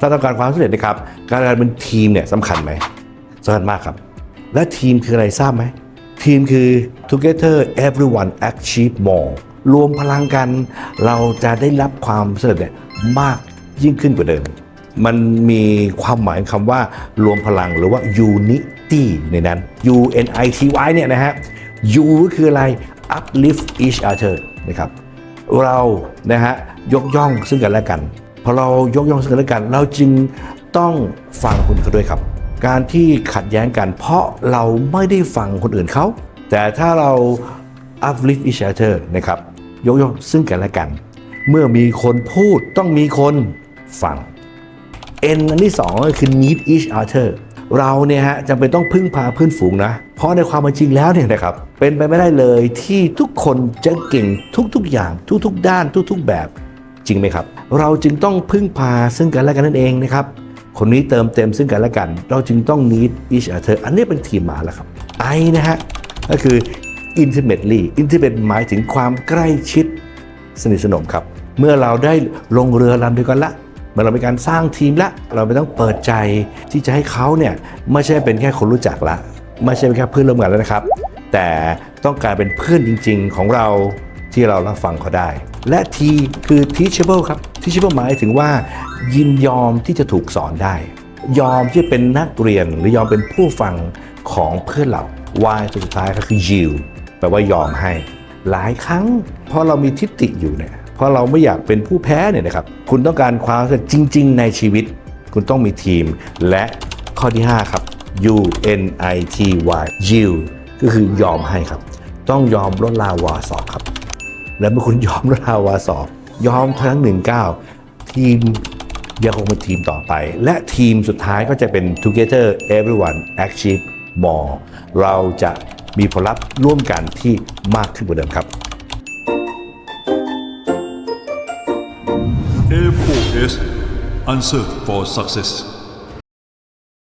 ถ้าต้องการความสำเร็จนะครับ การทำงานเป็นทีมเนี่ยสำคัญไหมสำคัญมากครับ และทีมคืออะไรทราบไหม ทีมคือ together everyone achieve more รวมพลังกันเราจะได้รับความสำเร็จเนี่ยมากยิ่งขึ้นกว่าเดิม มันมีความหมายคำว่ารวมพลังหรือว่า unity ในนั้น U N I T Y เนี่ยนะฮะ U ก็คืออะไร uplift each other นะครับ เรานะฮะยกย่องซึ่งกันและกัน อเรายกย่องซึ่งกันและกัน เราจึงต้องฟังคนอื่นเขาด้วยครับ การที่ขัดแย้งกัน เพราะเราไม่ได้ฟังคนอื่นเขา แต่ถ้าเรา uplift each other นะครับยกย่องซึ่งกันและกัน เมื่อมีคนพูดต้องมีคนฟัง N อันที่สองก็คือ need each other เราเนี่ยฮะจำเป็นต้องพึ่งพาเพื่อนฝูงนะ เพราะในความเป็นจริงแล้วเนี่ยนะครับ เป็นไปไม่ได้เลยที่ทุกคนจะเก่งทุกๆอย่างทุกๆ ด้านทุก ๆ แบบ จริงไหมครับ เราจึงต้องพึ่งพาซึ่งกันและกันนั่นเองนะครับ คนนี้เติมเต็มซึ่งกันและกัน เราจึงต้อง need each other อันนี้เป็นทีมมาแล้วครับ I นะฮะ ก็คือ intimately intimate หมายถึงความใกล้ชิดสนิทสนมครับ เมื่อเราได้ลงเรือลำเดียวกันละเมื่อเราเป็นการสร้างทีมละ เราไม่ต้องเปิดใจที่จะให้เขาเนี่ยไม่ใช่เป็นแค่คนรู้จักละ ไม่ใช่เป็นแค่เพื่อนร่วมงานแล้วนะครับ แต่ต้องการเป็นเพื่อนจริง ๆ ของเรา ที่เรารับฟังเขาได้ และ T คือ teachable ครับ teachable หมายถึงว่า ยินยอมที่จะถูกสอนได้ ยอมที่จะเป็นนักเรียนหรือยอมเป็นผู้ฟังของเพื่อนเรา Y ตัวสุดท้ายก็คือ yield แปลว่ายอมให้ หลายครั้งพราะเรามีทิฏฐิอยู่เนี่ยเพราะเราไม่อยากเป็นผู้แพ้เนี่ยนะครับ คุณต้องการความสำเร็จจริง ๆ ในชีวิต คุณต้องมีทีม และข้อที่ 5 ครับ U N I T Y yield ก็คือยอมให้ครับ ต้องยอมลดลาวาสอบครับ และเมื่อคุณยอมลดลาวาสอบ ยอมทั้งหนึ่งเก้าทีมยังคงเป็นทีมต่อไป และทีมสุดท้ายก็จะเป็น together everyone achieve more เราจะมีผลลัพธ์ร่วมกันที่มากขึ้นกว่าเดิมครับ A4S Answer for Success